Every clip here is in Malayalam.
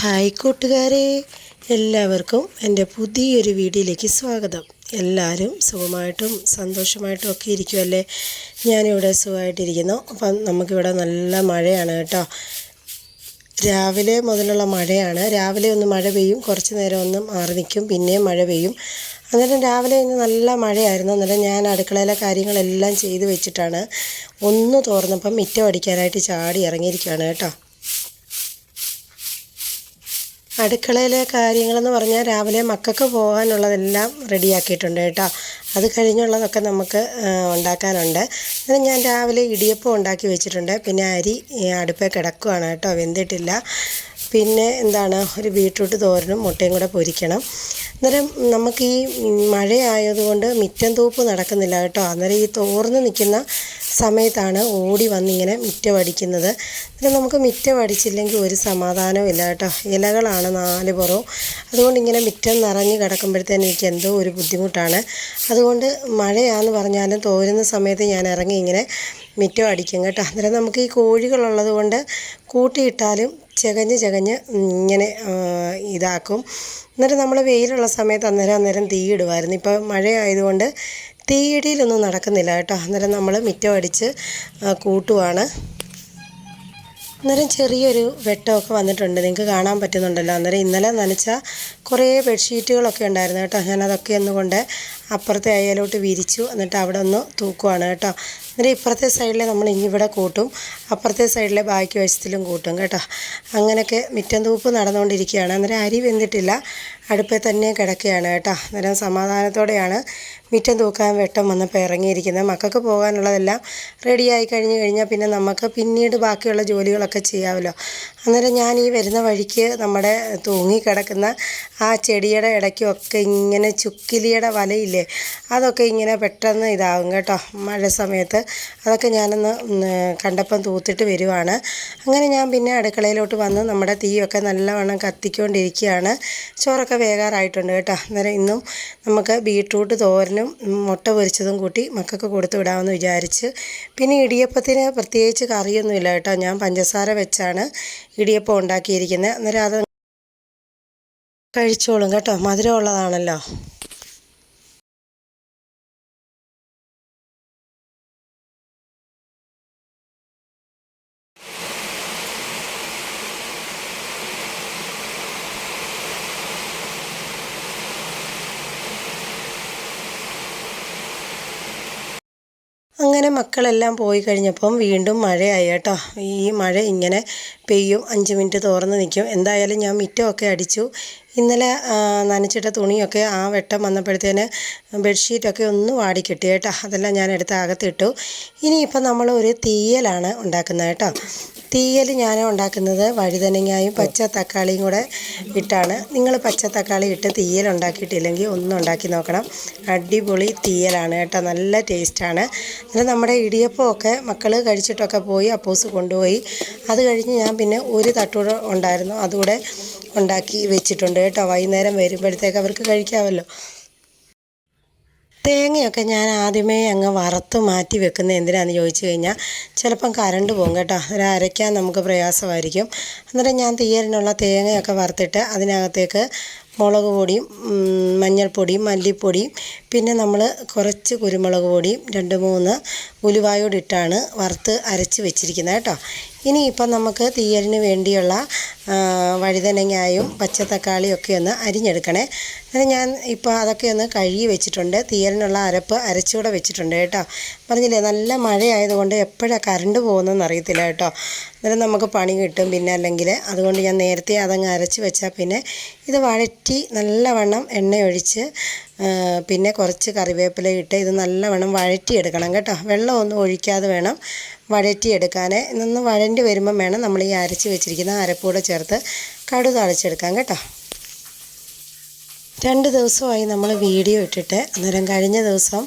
ഹായ് കൂട്ടുകാരെ എല്ലാവർക്കും എന്റെ പുതിയൊരു വീഡിയോയിലേക്ക് സ്വാഗതം. എല്ലാവരും സുഖമായിട്ടും സന്തോഷമായിട്ടും ഒക്കെ ഇരിക്കുമല്ലേ ഞാനിവിടെ സുഖമായിട്ടിരിക്കുന്നു. അപ്പം നമുക്കിവിടെ നല്ല മഴയാണ് കേട്ടോ. രാവിലെ മുതലുള്ള മഴയാണ്. രാവിലെ ഒന്ന് മഴ പെയ്യും കുറച്ച് നേരം ഒന്ന് മാറി നിൽക്കും പിന്നെയും മഴ പെയ്യും. അന്നേരം രാവിലെ ഇന്ന് നല്ല മഴയായിരുന്നു. അന്നേരം ഞാൻ അടുക്കളയിലെ കാര്യങ്ങളെല്ലാം ചെയ്ത് വെച്ചിട്ടാണ് ഒന്ന് തോർന്നപ്പം മിറ്റം അടിക്കാനായിട്ട് ചാടി ഇറങ്ങിയിരിക്കുകയാണ് കേട്ടോ. അടുക്കളയിലെ കാര്യങ്ങളെന്ന് പറഞ്ഞാൽ രാവിലെ മക്കൾക്ക് പോകാനുള്ളതെല്ലാം റെഡിയാക്കിയിട്ടുണ്ട് കേട്ടോ. അത് കഴിഞ്ഞുള്ളതൊക്കെ നമുക്ക് ഉണ്ടാക്കാനുണ്ട്. അങ്ങനെ ഞാൻ രാവിലെ ഇടിയപ്പം ഉണ്ടാക്കി വെച്ചിട്ടുണ്ട്. പിന്നെ അരി അടുപ്പേ കിടക്കുകയാണ് കേട്ടോ. വെന്തിട്ടില്ല. പിന്നെ എന്താണ് ഒരു ബീട്രൂട്ട് തോരനും മുട്ടയും കൂടെ പൊരിക്കണം. അന്നേരം നമുക്ക് ഈ മഴയായതുകൊണ്ട് മിറ്റം തൂപ്പ് നടക്കുന്നില്ല കേട്ടോ. അന്നേരം ഈ തോർന്ന് നിൽക്കുന്ന സമയത്താണ് ഓടി വന്നിങ്ങനെ മുറ്റം അടിക്കുന്നത് പിന്നെ നമുക്ക് മുറ്റം അടിച്ചില്ലെങ്കിൽ ഒരു സമാധാനവും ഇല്ല കേട്ടോ. ഇലകളാണ് നാല് പുറവും. അതുകൊണ്ട് ഇങ്ങനെ മിറ്റം നിറഞ്ഞ് കിടക്കുമ്പോഴത്തേന് എനിക്ക് എന്തോ ഒരു ബുദ്ധിമുട്ടാണ്. അതുകൊണ്ട് മഴയാന്ന് പറഞ്ഞാലും തോരുന്ന സമയത്ത് ഞാൻ ഇറങ്ങി ഇങ്ങനെ മിറ്റം അടിക്കും കേട്ടോ. അന്നേരം നമുക്ക് ഈ കോഴികളുള്ളത് കൊണ്ട് കൂട്ടിയിട്ടാലും ചകഞ്ഞ് ചകഞ്ഞ് ഇങ്ങനെ ഇതാക്കും. എന്നിട്ട് നമ്മൾ വെയിലുള്ള സമയത്ത് അന്നേരം അന്നേരം തീയിടുമായിരുന്നു ഇപ്പോൾ മഴയായതുകൊണ്ട് തീയിടിയിലൊന്നും നടക്കുന്നില്ല കേട്ടോ. അന്നേരം നമ്മൾ മിറ്റം അടിച്ച് കൂട്ടുവാണ്. അന്നേരം ചെറിയൊരു വെട്ടമൊക്കെ വന്നിട്ടുണ്ട്. നിങ്ങൾക്ക് കാണാൻ പറ്റുന്നുണ്ടല്ലോ. അന്നേരം ഇന്നലെ നനച്ച കുറേ ബെഡ്ഷീറ്റുകളൊക്കെ ഉണ്ടായിരുന്നു കേട്ടോ. ഞാനതൊക്കെ ഒന്നുകൊണ്ട് അപ്പുറത്തെ അയലോട്ട് വിരിച്ചു. എന്നിട്ട് അവിടെ ഒന്ന് തൂക്കുവാണ് കേട്ടോ. എന്നിട്ട് ഇപ്പുറത്തെ സൈഡിലെ നമ്മൾ ഇനി ഇവിടെ കൂട്ടും. അപ്പുറത്തെ സൈഡിലെ ബാക്കി വശത്തിലും കൂട്ടും കേട്ടോ. അങ്ങനെയൊക്കെ മിറ്റം തൂപ്പ് നടന്നുകൊണ്ടിരിക്കുകയാണ്. അന്നേരം അരി വെന്തിട്ടില്ല. അടുപ്പിൽ തന്നെ കിടക്കുകയാണ് കേട്ടോ. അന്നേരം സമാധാനത്തോടെയാണ് മിറ്റം തൂക്കാൻ വെട്ടം വന്നപ്പോൾ ഇറങ്ങിയിരിക്കുന്നത്. മക്കൾക്ക് പോകാനുള്ളതെല്ലാം റെഡിയായി കഴിഞ്ഞ് കഴിഞ്ഞാൽ പിന്നെ നമുക്ക് പിന്നീട് ബാക്കിയുള്ള ജോലികളൊക്കെ ചെയ്യാമല്ലോ. അന്നേരം ഞാൻ ഈ വരുന്ന വഴിക്ക് നമ്മുടെ തൂങ്ങിക്കിടക്കുന്ന ആ ചെടിയുടെ ഇടയ്ക്കൊക്കെ ഇങ്ങനെ ചുക്കിലിയുടെ വലയില്ലേ അതൊക്കെ ഇങ്ങനെ പെട്ടെന്ന് ഇതാകും കേട്ടോ. മഴ സമയത്ത് അതൊക്കെ ഞാനൊന്ന് കണ്ടപ്പം തൂത്തിട്ട് വരുവാണ്. അങ്ങനെ ഞാൻ പിന്നെ അടുക്കളയിലോട്ട് വന്ന് നമ്മുടെ തീയൊക്കെ നല്ലവണ്ണം കത്തിക്കൊണ്ടിരിക്കുകയാണ്. ചോറൊക്കെ വേകാറായിട്ടുണ്ട് കേട്ടോ. അന്നേരം ഇന്നും നമുക്ക് ബീട്രൂട്ട് തോരനും മുട്ട പൊരിച്ചതും കൂട്ടി മക്കൾക്ക് കൊടുത്തു വിടാമെന്ന് വിചാരിച്ച്. പിന്നെ ഇടിയപ്പത്തിന് പ്രത്യേകിച്ച് കറിയൊന്നുമില്ല കേട്ടോ. ഞാൻ പഞ്ചസാര വെച്ചാണ് ഇടിയപ്പം ഉണ്ടാക്കിയിരിക്കുന്നത്. അന്നേരം അത് കഴിച്ചോളും കേട്ടോ. മധുരമുള്ളതാണല്ലോ അങ്ങനെ മക്കളെല്ലാം പോയി കഴിഞ്ഞപ്പം വീണ്ടും മഴയായി കേട്ടോ. ഈ മഴ ഇങ്ങനെ പെയ്യും. അഞ്ച് മിനിറ്റ് തോർന്ന് നിൽക്കും എന്തായാലും ഞാൻ മിറ്റമൊക്കെ അടിച്ചു. ഇന്നലെ നനച്ചിട്ട തുണിയൊക്കെ ആ വെട്ടം വന്നപ്പോഴത്തേന് ബെഡ്ഷീറ്റൊക്കെ ഒന്ന് വാടി കിട്ടി കേട്ടോ. അതെല്ലാം ഞാൻ എടുത്ത് അകത്തിട്ടു. ഇനിയിപ്പോൾ നമ്മൾ ഒരു തീയലാണ് ഉണ്ടാക്കുന്നത് കേട്ടോ. തീയൽ ഞാൻ ഉണ്ടാക്കുന്നത് വഴുതനങ്ങായും പച്ച തക്കാളിയും കൂടെ ഇട്ടാണ്. നിങ്ങൾ പച്ച തക്കാളി ഇട്ട് തീയൽ ഉണ്ടാക്കിയിട്ടില്ലെങ്കിൽ ഒന്ന് ഉണ്ടാക്കി നോക്കണം. അടിപൊളി തീയലാണ് കേട്ടോ. നല്ല ടേസ്റ്റാണ്. അത് നമ്മുടെ ഇടിയപ്പമൊക്കെ മക്കൾ കഴിച്ചിട്ടൊക്കെ പോയി അപ്പോസ് കൊണ്ടുപോയി. അത് കഴിഞ്ഞ് ഞാൻ പിന്നെ ഒരു തട്ടൂടെ ഉണ്ടായിരുന്നു. അതുകൂടെ ഉണ്ടാക്കി വെച്ചിട്ടുണ്ട് കേട്ടോ. വൈകുന്നേരം വരുമ്പോഴത്തേക്ക് അവർക്ക് കഴിക്കാമല്ലോ. തേങ്ങയൊക്കെ ഞാൻ ആദ്യമേ അങ്ങ് വറുത്ത് മാറ്റി വെക്കുന്നത് എന്തിനാണെന്ന് ചോദിച്ചു കഴിഞ്ഞാൽ ചിലപ്പം കറണ്ട് പോകും കേട്ടോ. അത് അരയ്ക്കാൻ നമുക്ക് പ്രയാസമായിരിക്കും. അന്നേരം ഞാൻ തീയലിനുള്ള തേങ്ങയൊക്കെ വറുത്തിട്ട് അതിനകത്തേക്ക് മുളക് പൊടിയും മഞ്ഞൾപ്പൊടിയും മല്ലിപ്പൊടിയും പിന്നെ നമ്മൾ കുറച്ച് കുരുമുളക് പൊടിയും രണ്ട് മൂന്ന് ഉലുവായോടിട്ടാണ് വറുത്ത് അരച്ച് വെച്ചിരിക്കുന്നത് കേട്ടോ. ഇനിയിപ്പം നമുക്ക് തീയലിന് വേണ്ടിയുള്ള വഴുതനങ്ങായും പച്ചത്തക്കാളിയും ഒക്കെ ഒന്ന് അരിഞ്ഞെടുക്കണേ. അത് ഞാൻ ഇപ്പോൾ അതൊക്കെ ഒന്ന് കഴുകി വെച്ചിട്ടുണ്ട്. തീയലിനുള്ള അരപ്പ് അരച്ചുകൂടെ വെച്ചിട്ടുണ്ട് കേട്ടോ. പറഞ്ഞില്ലേ നല്ല മഴയായതുകൊണ്ട് എപ്പോഴാണ് കറണ്ട് പോകുന്നതെന്ന് അറിയത്തില്ല കേട്ടോ. അന്നേരം നമുക്ക് പണി കിട്ടും പിന്നെ അല്ലെങ്കിൽ അതുകൊണ്ട് ഞാൻ നേരത്തെ അതങ്ങ് അരച്ച് വെച്ചാൽ പിന്നെ ഇത് വഴറ്റി നല്ലവണ്ണം എണ്ണയൊഴിച്ച് പിന്നെ കുറച്ച് കറിവേപ്പില ഇട്ട് ഇത് നല്ലവണ്ണം വഴറ്റിയെടുക്കണം കേട്ടോ. വെള്ളമൊന്നും ഒഴിക്കാതെ വേണം വഴറ്റിയെടുക്കാൻ. ഇന്നൊന്ന് വഴണ്ടി വരുമ്പം വേണം നമ്മൾ ഈ അരച്ച് വെച്ചിരിക്കുന്ന അരപ്പൂടെ ചേർത്ത് കടു തളിച്ചെടുക്കാം കേട്ടോ. രണ്ട് ദിവസമായി നമ്മൾ വീഡിയോ ഇട്ടിട്ട് അന്നേരം കഴിഞ്ഞ ദിവസം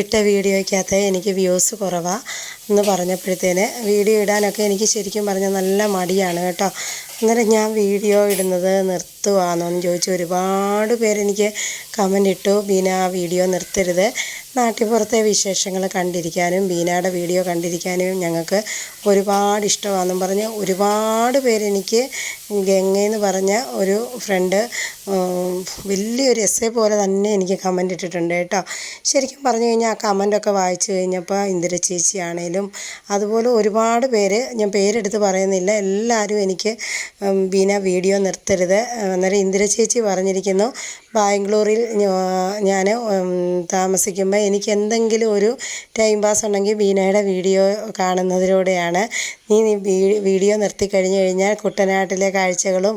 ഇട്ട വീഡിയോയ്ക്കകത്ത് എനിക്ക് വ്യൂസ് കുറവാണ് എന്ന് പറഞ്ഞപ്പോഴത്തേന് വീഡിയോ ഇടാനൊക്കെ എനിക്ക് ശരിക്കും പറഞ്ഞാൽ നല്ല മടിയാണ് കേട്ടോ. അന്നേരം ഞാൻ വീഡിയോ ഇടുന്നത് നിർത്തി. നിർത്തുവാണോ എന്ന് ചോദിച്ചു. ഒരുപാട് പേരെനിക്ക് കമന്റ് ഇട്ടു. ബീന ആ വീഡിയോ നിർത്തരുത്. നാട്ടിപ്പുറത്തെ വിശേഷങ്ങൾ കണ്ടിരിക്കാനും ബീനയുടെ വീഡിയോ കണ്ടിരിക്കാനും ഞങ്ങൾക്ക് ഒരുപാട് ഇഷ്ടമാണെന്നും പറഞ്ഞ് ഒരുപാട് പേരെനിക്ക് ഗംഗയെന്ന് പറഞ്ഞ ഒരു ഫ്രണ്ട് വലിയൊരു എസ്സേ പോലെ തന്നെ എനിക്ക് കമന്റ് ഇട്ടിട്ടുണ്ട് കേട്ടോ. ശരിക്കും പറഞ്ഞു കഴിഞ്ഞാൽ ആ കമന്റൊക്കെ വായിച്ചു കഴിഞ്ഞപ്പോൾ ഇന്ദിര ചേച്ചിയാണേലും അതുപോലെ ഒരുപാട് പേര് ഞാൻ പേരെടുത്ത് പറയുന്നില്ല എല്ലാവരും എനിക്ക് ബീന വീഡിയോ നിർത്തരുത്. അന്നേരം ഇന്ദിര ചേച്ചി പറഞ്ഞിരിക്കുന്നു ബാംഗ്ലൂരിൽ ഞാൻ താമസിക്കുമ്പോൾ എനിക്ക് എന്തെങ്കിലും ഒരു ടൈം പാസ് ഉണ്ടെങ്കിൽ ബീനയുടെ വീഡിയോ കാണുന്നതിലൂടെയാണ്. നീ വീഡിയോ നിർത്തി കഴിഞ്ഞു കഴിഞ്ഞാൽ കുട്ടനാട്ടിലെ കാഴ്ചകളും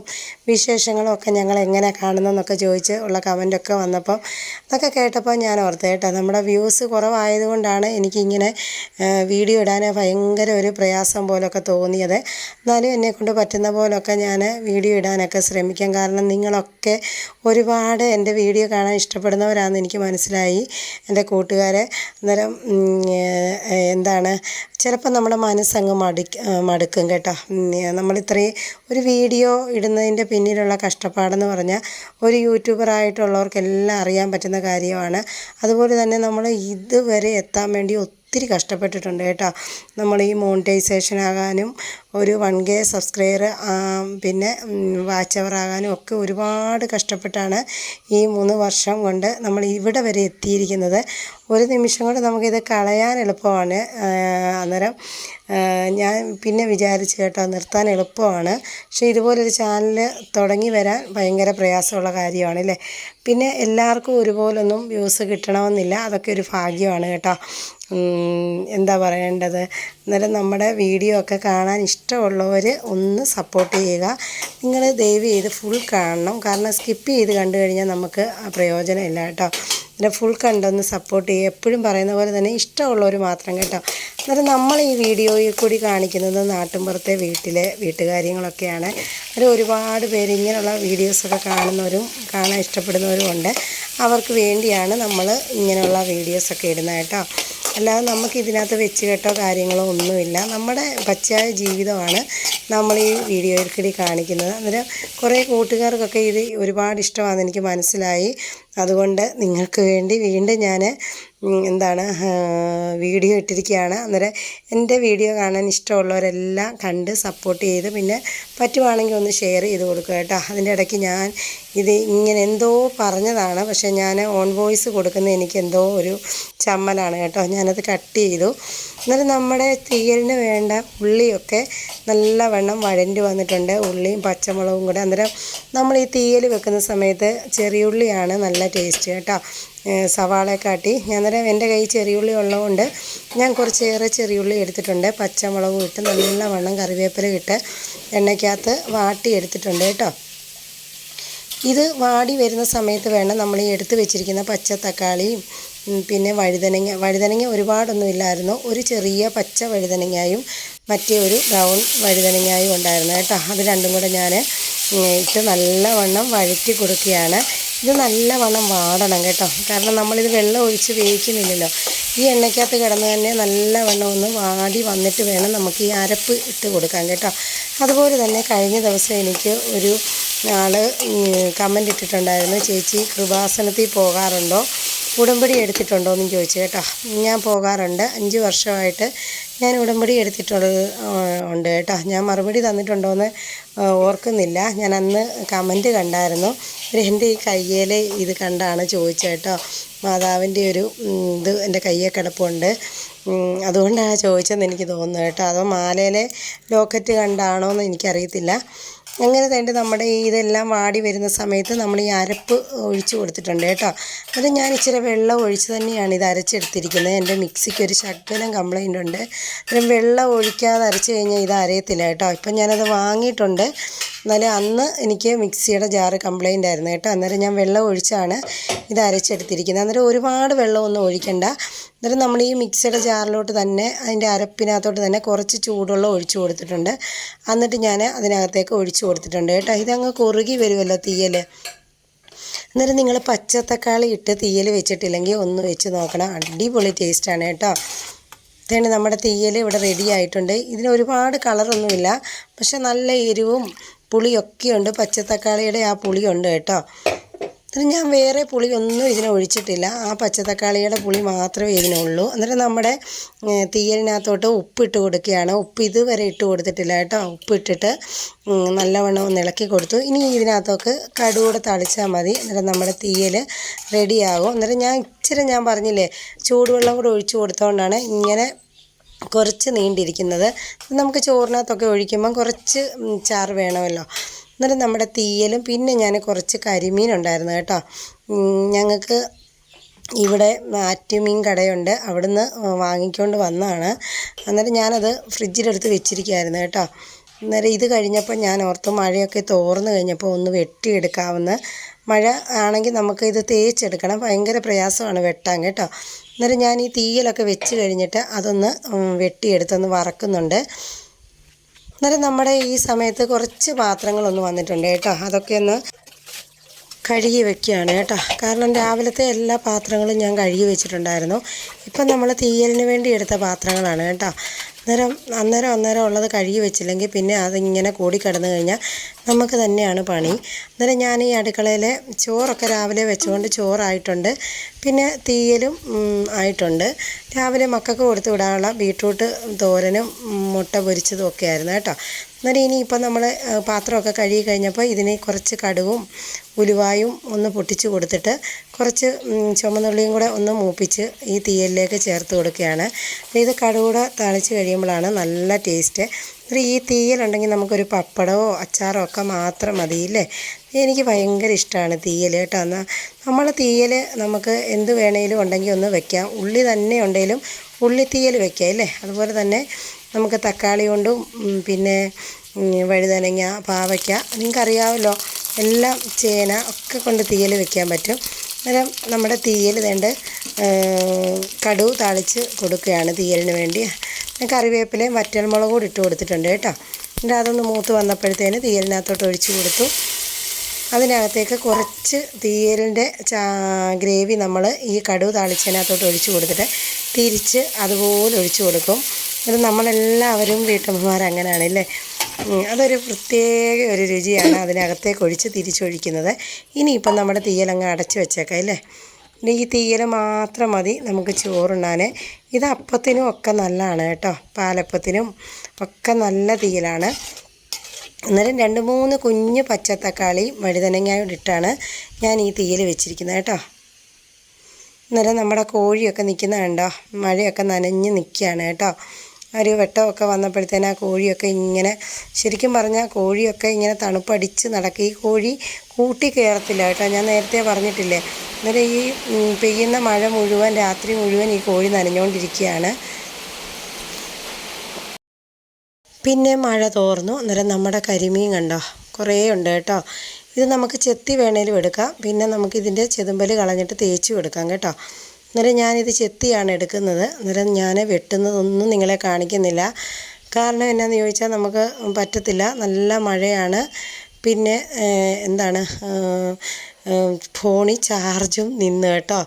വിശേഷങ്ങളും ഒക്കെ ഞങ്ങൾ എങ്ങനെ കാണുന്നെന്നൊക്കെ ചോദിച്ച് ഉള്ള കമന്റൊക്കെ വന്നപ്പം അതൊക്കെ കേട്ടപ്പോൾ ഞാൻ ഓർത്ത് കേട്ടോ നമ്മുടെ വ്യൂസ് കുറവായതുകൊണ്ടാണ് എനിക്കിങ്ങനെ വീഡിയോ ഇടാൻ ഭയങ്കര ഒരു പ്രയാസം പോലൊക്കെ തോന്നിയത്. എന്നാലും എന്നെക്കൊണ്ട് പറ്റുന്ന പോലൊക്കെ ഞാൻ വീഡിയോ ഇടാനൊക്കെ ശ്രമിക്കാം. കാരണം നിങ്ങളൊക്കെ ഒരുപാട് എന്റെ വീഡിയോ കാണാൻ ഇഷ്ടപ്പെടുന്നവരാണെന്ന് എനിക്ക് മനസ്സിലായി. എന്റെ കൂട്ടുകാരെ അന്നേരം എന്താണ് ചിലപ്പോൾ നമ്മുടെ മനസ്സങ്ങ് മടുക്ക മടുക്കും കേട്ടോ. നമ്മളിത്രയും ഒരു വീഡിയോ ഇടുന്നതിന്റെ പിന്നിലുള്ള കഷ്ടപ്പാടെന്ന് പറഞ്ഞാൽ ഒരു യൂട്യൂബറായിട്ടുള്ളവർക്കെല്ലാം അറിയാൻ പറ്റുന്ന കാര്യമാണ്. അതുപോലെ തന്നെ നമ്മൾ ഇതുവരെ എത്താൻ വേണ്ടി ഒത്തിരി കഷ്ടപ്പെട്ടിട്ടുണ്ട് കേട്ടോ. നമ്മൾ ഈ മോണിറ്റൈസേഷൻ ആകാനും ഒരു വൺ കെ സബ്സ്ക്രൈബർ പിന്നെ വാച്ച് അവർ ആകാനും ഒക്കെ ഒരുപാട് കഷ്ടപ്പെട്ടാണ് ഈ മൂന്ന് വർഷം കൊണ്ട് നമ്മൾ ഇവിടെ വരെ എത്തിയിരിക്കുന്നത്. ഒരു നിമിഷം കൊണ്ട് നമുക്കിത് കളയാൻ എളുപ്പമാണ്. അന്നേരം ഞാൻ പിന്നെ വിചാരിച്ച് കേട്ടോ നിർത്താൻ എളുപ്പമാണ്. പക്ഷേ ഇതുപോലൊരു ചാനൽ തുടങ്ങി വരാൻ ഭയങ്കര പ്രയാസമുള്ള കാര്യമാണ് അല്ലേ? പിന്നെ എല്ലാവർക്കും ഒരുപോലൊന്നും വ്യൂസ് കിട്ടണമെന്നില്ല. അതൊക്കെ ഒരു ഭാഗ്യമാണ് കേട്ടോ. എന്താ പറയേണ്ടത്? അന്നേരം നമ്മുടെ വീഡിയോ ഒക്കെ കാണാൻ ഇഷ്ടമുള്ളവർ ഒന്ന് സപ്പോർട്ട് ചെയ്യുക. നിങ്ങൾ ദയവ് ചെയ്ത് ഫുൾ കാണണം. കാരണം സ്കിപ്പ് ചെയ്ത് കണ്ടു കഴിഞ്ഞാൽ നമുക്ക് പ്രയോജനമില്ല കേട്ടോ. അന്നേരം ഫുൾ കണ്ടൊന്ന് സപ്പോർട്ട് ചെയ്യുക. എപ്പോഴും പറയുന്ന പോലെ തന്നെ ഇഷ്ടമുള്ളവർ മാത്രം കേട്ടോ. അന്നേരം നമ്മൾ ഈ വീഡിയോയിൽ കൂടി കാണിക്കുന്നത് നാട്ടിൻപുറത്തെ വീട്ടിലെ വീട്ടുകാര്യങ്ങളൊക്കെയാണ്. അതിൽ ഒരുപാട് പേര് ഇങ്ങനെയുള്ള വീഡിയോസൊക്കെ കാണുന്നവരും കാണാൻ ഇഷ്ടപ്പെടുന്നവരും ഉണ്ട്. അവർക്ക് വേണ്ടിയാണ് നമ്മൾ ഇങ്ങനെയുള്ള വീഡിയോസൊക്കെ ഇടുന്നത് കേട്ടോ. അല്ലാതെ നമുക്ക് ഇതിനകത്ത് വെച്ച് കെട്ടോ കാര്യങ്ങളോ ഒന്നുമില്ല. നമ്മുടെ പച്ചയായ ജീവിതമാണ് നമ്മൾ ഈ വീഡിയോയിൽ കൂടി കാണിക്കുന്നത്. അന്നേരം കുറേ കൂട്ടുകാർക്കൊക്കെ ഇത് ഒരുപാട് ഇഷ്ടമാണെന്ന് എനിക്ക് മനസ്സിലായി. അതുകൊണ്ട് നിങ്ങൾക്ക് വേണ്ടി വീണ്ടും ഞാൻ എന്താണ് വീഡിയോ ഇട്ടിരിക്കുകയാണ്. അന്നേരം എന്റെ വീഡിയോ കാണാൻ ഇഷ്ടമുള്ളവരെല്ലാം കണ്ട് സപ്പോർട്ട് ചെയ്ത് പിന്നെ പറ്റുവാണെങ്കിൽ ഒന്ന് ഷെയർ ചെയ്ത് കൊടുക്കുക കേട്ടോ. അതിന്റെ ഇടയ്ക്ക് ഞാൻ ഇത് ഇങ്ങനെ എന്തോ പറഞ്ഞതാണ്. പക്ഷേ ഞാൻ ഓൺ വോയിസ് കൊടുക്കുന്ന എനിക്ക് എന്തോ ഒരു ചമ്മലാണ് കേട്ടോ. ഞാനത് കട്ട് ചെയ്തു. എന്നാലും നമ്മുടെ തീയലിന് വേണ്ട ഉള്ളിയൊക്കെ നല്ലവണ്ണം വഴണ്ടി വന്നിട്ടുണ്ട്. ഉള്ളിയും പച്ചമുളകും കൂടെ. അന്നേരം നമ്മൾ ഈ തീയൽ വെക്കുന്ന സമയത്ത് ചെറിയുള്ളിയാണ് നല്ല ടേസ്റ്റ് കേട്ടോ. സവാള ഞാൻ അന്നേരം എന്റെ കയ്യിൽ ചെറിയുള്ളി ഉള്ളതുകൊണ്ട് ഞാൻ കുറച്ചേറെ ചെറിയുള്ളി എടുത്തിട്ടുണ്ട്. പച്ചമുളകും ഇട്ട് നല്ല നല്ലവണ്ണം കറിവേപ്പില ഇട്ട് എണ്ണയ്ക്കകത്ത് വാട്ടി എടുത്തിട്ടുണ്ട് കേട്ടോ. ഇത് വാടി വരുന്ന സമയത്ത് വേണം നമ്മൾ ഈ എടുത്ത് വെച്ചിരിക്കുന്ന പച്ച തക്കാളിയും പിന്നെ വഴുതനങ്ങ വഴുതനങ്ങ ഒരുപാടൊന്നും ഇല്ലായിരുന്നു. ഒരു ചെറിയ പച്ച വഴുതനങ്ങായും മറ്റേ ഒരു ബ്രൗൺ വഴുതനങ്ങായും ഉണ്ടായിരുന്നു കേട്ടോ. അത് രണ്ടും കൂടെ ഞാൻ ഇട്ട് നല്ലവണ്ണം വഴറ്റി കൊടുക്കുകയാണ്. ഇത് നല്ലവണ്ണം വാടണം കേട്ടോ. കാരണം നമ്മളിത് വെള്ളം ഒഴിച്ച് വേവിക്കുന്നില്ലല്ലോ. ഈ എണ്ണയ്ക്കകത്ത് കിടന്ന് തന്നെ നല്ലവണ്ണം ഒന്ന് വാടി വന്നിട്ട് വേണം നമുക്ക് ഈ അരപ്പ് ഇട്ട് കൊടുക്കാൻ കേട്ടോ. അതുപോലെ തന്നെ കഴിഞ്ഞ ദിവസം എനിക്ക് ഒരു ആൾ കമന്റ് ഇട്ടിട്ടുണ്ടായിരുന്നു ചേച്ചി കൃപാസനത്തിൽ പോകാറുണ്ടോ? ഉടമ്പടി എടുത്തിട്ടുണ്ടോ എന്നും ചോദിച്ചു കേട്ടോ. ഞാൻ പോകാറുണ്ട്. അഞ്ച് വർഷമായിട്ട് ഞാൻ ഉടമ്പടി എടുത്തിട്ടുള്ള ഉണ്ട് കേട്ടോ. ഞാൻ മറുപടി തന്നിട്ടുണ്ടോ എന്ന് ഓർക്കുന്നില്ല. ഞാൻ അന്ന് കമന്റ് കണ്ടായിരുന്നു. എന്റെ ഈ കയ്യിൽ ഇത് കണ്ടാണ് ചോദിച്ചത് കേട്ടോ. മാതാവിന്റെ ഒരു ഇത് എന്റെ കയ്യെ കിടപ്പുണ്ട്. അതുകൊണ്ടാണ് ചോദിച്ചതെന്ന് എനിക്ക് തോന്നുന്നു കേട്ടോ. അതോ മാലയിലെ ലോക്കറ്റ് കണ്ടാണോ എന്ന് എനിക്കറിയത്തില്ല. അങ്ങനെ തന്നെ നമ്മുടെ ഈ ഇതെല്ലാം വാടി വരുന്ന സമയത്ത് നമ്മൾ ഈ അരപ്പ് ഒഴിച്ച് കൊടുത്തിട്ടുണ്ട് കേട്ടോ. അത് ഞാൻ ഇച്ചിരി വെള്ളം ഒഴിച്ച് തന്നെയാണ് ഇത് അരച്ചെടുത്തിരിക്കുന്നത്. എന്റെ മിക്സിക്ക് ഒരു ശകലം കംപ്ലൈന്റ് ഉണ്ട്. വെള്ളം ഒഴിക്കാതെ അരച്ച് കഴിഞ്ഞാൽ ഇത് അരയത്തില്ല കേട്ടോ. ഇപ്പം ഞാനത് വാങ്ങിയിട്ടുണ്ട്. എന്നാലും അന്ന് എനിക്ക് മിക്സിയുടെ ജാറ് കംപ്ലൈന്റ് ആയിരുന്നു കേട്ടോ. അന്നേരം ഞാൻ വെള്ളം ഒഴിച്ചാണ് ഇത് അരച്ചെടുത്തിരിക്കുന്നത്. അന്നേരം ഒരുപാട് വെള്ളമൊന്നും ഒഴിക്കണ്ട. അന്നേരം നമ്മൾ ഈ മിക്സിയുടെ ജാറിലോട്ട് തന്നെ അതിന്റെ അരപ്പിനകത്തോട്ട് തന്നെ കുറച്ച് ചൂടുവെള്ളം ഒഴിച്ചു കൊടുത്തിട്ടുണ്ട്. എന്നിട്ട് ഞാൻ അതിനകത്തേക്ക് ഒഴിച്ചു കൊടുത്തിട്ടുണ്ട് കേട്ടോ. ഇതങ്ങ് കുറുകി വരുമല്ലോ തീയൽ അന്നേരം നിങ്ങൾ പച്ചത്തക്കാളി ഇട്ട് തീയൽ വെച്ചിട്ടില്ലെങ്കിൽ ഒന്ന് വെച്ച് നോക്കണം. അടിപൊളി ടേസ്റ്റാണ് കേട്ടോ. ഇതാണ് നമ്മുടെ തീയൽ ഇവിടെ റെഡി ആയിട്ടുണ്ട്. ഇതിന് ഒരുപാട് കളറൊന്നുമില്ല പക്ഷെ നല്ല എരിവും പുളിയൊക്കെയുണ്ട്. പച്ചത്തക്കാളിയുടെ ആ പുളിയുണ്ട് കേട്ടോ. എന്നിട്ട് ഞാൻ വേറെ പുളി ഒന്നും ഇതിന് ഒഴിച്ചിട്ടില്ല. ആ പച്ചത്തക്കാളിയുടെ പുളി മാത്രമേ ഇതിനുള്ളൂ. അന്നേരം നമ്മുടെ തീയലിനകത്തോട്ട് ഉപ്പിട്ട് കൊടുക്കുകയാണ്. ഉപ്പ് ഇതുവരെ ഇട്ട് കൊടുത്തിട്ടില്ല കേട്ടോ. ഉപ്പിട്ടിട്ട് നല്ലവണ്ണം ഒന്ന് ഇളക്കി കൊടുത്തു. ഇനി ഇതിനകത്തൊക്കെ കടുകൂടെ തളിച്ചാൽ മതി. അന്നേരം നമ്മുടെ തീയൽ റെഡിയാകും. അന്നേരം ഞാൻ ഇച്ചിരി ഞാൻ പറഞ്ഞില്ലേ ചൂടുവെള്ളം കൂടെ ഒഴിച്ചു കൊടുത്തോണ്ടാണ് ഇങ്ങനെ കുറച്ച് നീണ്ടിരിക്കുന്നത്. നമുക്ക് ചോറിനകത്തൊക്കെ ഒഴിക്കുമ്പം കുറച്ച് ചാറ് വേണമല്ലോ. എന്നിട്ട് നമ്മുടെ തീയലും പിന്നെ ഞാൻ കുറച്ച് കരിമീൻ ഉണ്ടായിരുന്നു കേട്ടോ ഞങ്ങൾക്ക് ഇവിടെ ആറ്റുമീൻ കടയുണ്ട്. അവിടുന്ന് വാങ്ങിക്കൊണ്ട് വന്നതാണ്. അന്നേരം ഞാനത് ഫ്രിഡ്ജിലെടുത്ത് വെച്ചിരിക്കുകയായിരുന്നു കേട്ടോ. അന്നേരം ഇത് കഴിഞ്ഞപ്പോൾ ഞാൻ ഓർത്തു മഴയൊക്കെ തോർന്നു കഴിഞ്ഞപ്പോൾ ഒന്ന് വെട്ടിയെടുക്കാവുന്ന മഴ ആണെങ്കിൽ നമുക്ക് ഇത് തേച്ചെടുക്കണം. ഭയങ്കര പ്രയാസമാണ് വെട്ടാൻ കേട്ടോ. അന്നേരം ഞാൻ ഈ തീയലൊക്കെ വെച്ച് കഴിഞ്ഞിട്ട് അതൊന്ന് വെട്ടിയെടുത്തൊന്ന് വറക്കുന്നുണ്ട്. അന്നേരം നമ്മുടെ ഈ സമയത്ത് കുറച്ച് പാത്രങ്ങളൊന്ന് വന്നിട്ടുണ്ട് കേട്ടോ. അതൊക്കെ ഒന്ന് കഴുകി വെക്കുകയാണ് കേട്ടോ. കാരണം രാവിലത്തെ എല്ലാ പാത്രങ്ങളും ഞാൻ കഴുകി വെച്ചിട്ടുണ്ടായിരുന്നു. ഇപ്പം നമ്മൾ തീയലിന് വേണ്ടി എടുത്ത പാത്രങ്ങളാണ് കേട്ടോ. അന്നേരം അന്നേരം അന്നേരം ഉള്ളത് കഴുകി വെച്ചില്ലെങ്കിൽ പിന്നെ അതിങ്ങനെ കൂടി കിടന്നു കഴിഞ്ഞാൽ നമുക്ക് തന്നെയാണ് പണി. അന്നേരം ഞാൻ ഈ അടുക്കളയിൽ ചോറൊക്കെ രാവിലെ വെച്ചുകൊണ്ട് ചോറായിട്ടുണ്ട്. പിന്നെ തീയലും ആയിട്ടുണ്ട്. രാവിലെ മക്കൾക്ക് കൊടുത്ത് വിടാനുള്ള ബീട്രൂട്ട് തോരനും മുട്ട പൊരിച്ചതും ഒക്കെ ആയിരുന്നു കേട്ടോ. അന്നേരം ഇനിയിപ്പോൾ നമ്മൾ പാത്രമൊക്കെ കഴുകി കഴിഞ്ഞപ്പോൾ ഇതിന് കുറച്ച് കടുവും ഉലുവായും ഒന്ന് പൊട്ടിച്ച് കൊടുത്തിട്ട് കുറച്ച് ചുമന്നുള്ളിയും കൂടെ ഒന്ന് മൂപ്പിച്ച് ഈ തീയലിലേക്ക് ചേർത്ത് കൊടുക്കുകയാണ്. ഇത് കടുകൂടെ തളിച്ച് കഴിയുമ്പോഴാണ് നല്ല ടേസ്റ്റ്. ഒരു ഈ തീയലുണ്ടെങ്കിൽ നമുക്കൊരു പപ്പടമോ അച്ചാറോ ഒക്കെ മാത്രം മതി ഇല്ലേ? എനിക്ക് ഭയങ്കര ഇഷ്ടമാണ് തീയൽ കേട്ടോ. എന്നാൽ നമ്മൾ തീയൽ നമുക്ക് എന്ത് വേണേലും ഉണ്ടെങ്കിൽ ഒന്ന് വെക്കാം. ഉള്ളി തന്നെ ഉണ്ടെങ്കിലും ഉള്ളി തീയൽ വെക്കാം അല്ലേ അതുപോലെ തന്നെ നമുക്ക് തക്കാളി കൊണ്ടും പിന്നെ വഴുതനങ്ങ പാവയ്ക്ക. നിങ്ങൾക്കറിയാമല്ലോ എല്ലാം ചേന ഒക്കെ കൊണ്ട് തീയൽ വെക്കാൻ പറ്റും. അന്നേരം നമ്മുടെ തീയൽ വേണ്ട കടുവ് താളിച്ച് കൊടുക്കുകയാണ് തീയലിന് വേണ്ടി. കറിവേപ്പിലയും വറ്റൽമുളകും കൂടി ഇട്ട് കൊടുത്തിട്ടുണ്ട് കേട്ടോ. എന്നിട്ട് അതൊന്ന് മൂത്ത് വന്നപ്പോഴത്തേന് തീയലിനകത്തോട്ട് ഒഴിച്ച് കൊടുത്തു. അതിനകത്തേക്ക് കുറച്ച് തീയലിന്റെ ഗ്രേവി നമ്മൾ ഈ കടുവ് താളിച്ചതിനകത്തോട്ട് ഒഴിച്ച് കൊടുത്തിട്ട് തിരിച്ച് അതുപോലെ ഒഴിച്ച് കൊടുക്കും. ഇത് നമ്മളെല്ലാവരും വീട്ടമ്മമാർ അങ്ങനെയാണല്ലേ അതൊരു പ്രത്യേക ഒരു രുചിയാണ് അതിനകത്തേക്ക് ഒഴിച്ച് തിരിച്ചൊഴിക്കുന്നത്. ഇനിയിപ്പം നമ്മുടെ തീയലങ്ങ് അടച്ച് വെച്ചേക്കാം അല്ലേ? ഈ തീയൽ മാത്രം മതി നമുക്ക് ചോറുണ്ണാൻ. ഇത് അപ്പത്തിനും ഒക്കെ നല്ലതാണ് കേട്ടോ പാലപ്പത്തിനും ഒക്കെ നല്ല തീയലാണ്. അന്നേരം രണ്ട് മൂന്ന് കുഞ്ഞ് പച്ചത്തക്കാളി വഴുതനങ്ങയോട് ഇട്ടാണ് ഞാൻ ഈ തീയൽ വെച്ചിരിക്കുന്നത് കേട്ടോ. അന്നേരം നമ്മുടെ കോഴിയൊക്കെ നിൽക്കുന്ന കണ്ടോ മഴയൊക്കെ നനഞ്ഞ് നിൽക്കുകയാണ് കേട്ടോ. ഒരു വെട്ടമൊക്കെ വന്നപ്പോഴത്തേന് ആ കോഴിയൊക്കെ ഇങ്ങനെ ശരിക്കും പറഞ്ഞാൽ കോഴിയൊക്കെ ഇങ്ങനെ തണുപ്പടിച്ച് നടക്കുക ഈ കോഴി കൂട്ടി കയറത്തില്ല കേട്ടോ. ഞാൻ നേരത്തെ പറഞ്ഞിട്ടില്ലേ അന്നേരം ഈ പെയ്യുന്ന മഴ മുഴുവൻ രാത്രി മുഴുവൻ ഈ കോഴി നനഞ്ഞുകൊണ്ടിരിക്കുകയാണ് പിന്നെ മഴ തോർന്നു. അന്നേരം നമ്മുടെ കരിമീൻ കണ്ടോ? കുറേ ഉണ്ട് കേട്ടോ. ഇത് നമുക്ക് ചെത്തി വേണേലും എടുക്കാം. പിന്നെ നമുക്കിതിന്റെ ചെതുമ്പൽ കളഞ്ഞിട്ട് തേച്ചും എടുക്കാം കേട്ടോ. അന്നേരം ഞാനിത് ചെത്തിയാണ് എടുക്കുന്നത്. അന്നേരം ഞാൻ വെട്ടുന്നതൊന്നും നിങ്ങളെ കാണിക്കുന്നില്ല. കാരണം എന്നാന്ന് ചോദിച്ചാൽ നമുക്ക് പറ്റത്തില്ല. നല്ല മഴയാണ്. പിന്നെ എന്താണ് ഫോണിൽ ചാർജും നിന്ന് കേട്ടോ.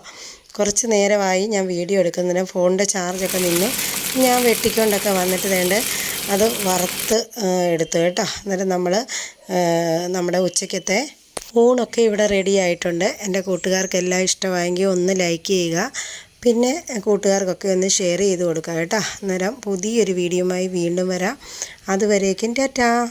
കുറച്ച് നേരമായി ഞാൻ വീഡിയോ എടുക്കുന്നതിന് ഫോണിന്റെ ചാർജൊക്കെ നിന്നു ഞാൻ വെട്ടിക്കൊണ്ടൊക്കെ വന്നിട്ട് വേണ്ട അത് വറുത്ത് എടുത്തു കേട്ടോ. അന്നേരം നമ്മൾ നമ്മുടെ ഉച്ചയ്ക്കത്തെ ഊണൊക്കെ ഇവിടെ റെഡി ആയിട്ടുണ്ട്. എന്റെ കൂട്ടുകാർക്കെല്ലാം ഇഷ്ടമായെങ്കിൽ ഒന്ന് ലൈക്ക് ചെയ്യുക. പിന്നെ കൂട്ടുകാർക്കൊക്കെ ഒന്ന് ഷെയർ ചെയ്ത് കൊടുക്കുക കേട്ടോ. അന്നേരം പുതിയൊരു വീഡിയോയുമായി വീണ്ടും വരാം. അതുവരേക്കും ടാറ്റാ.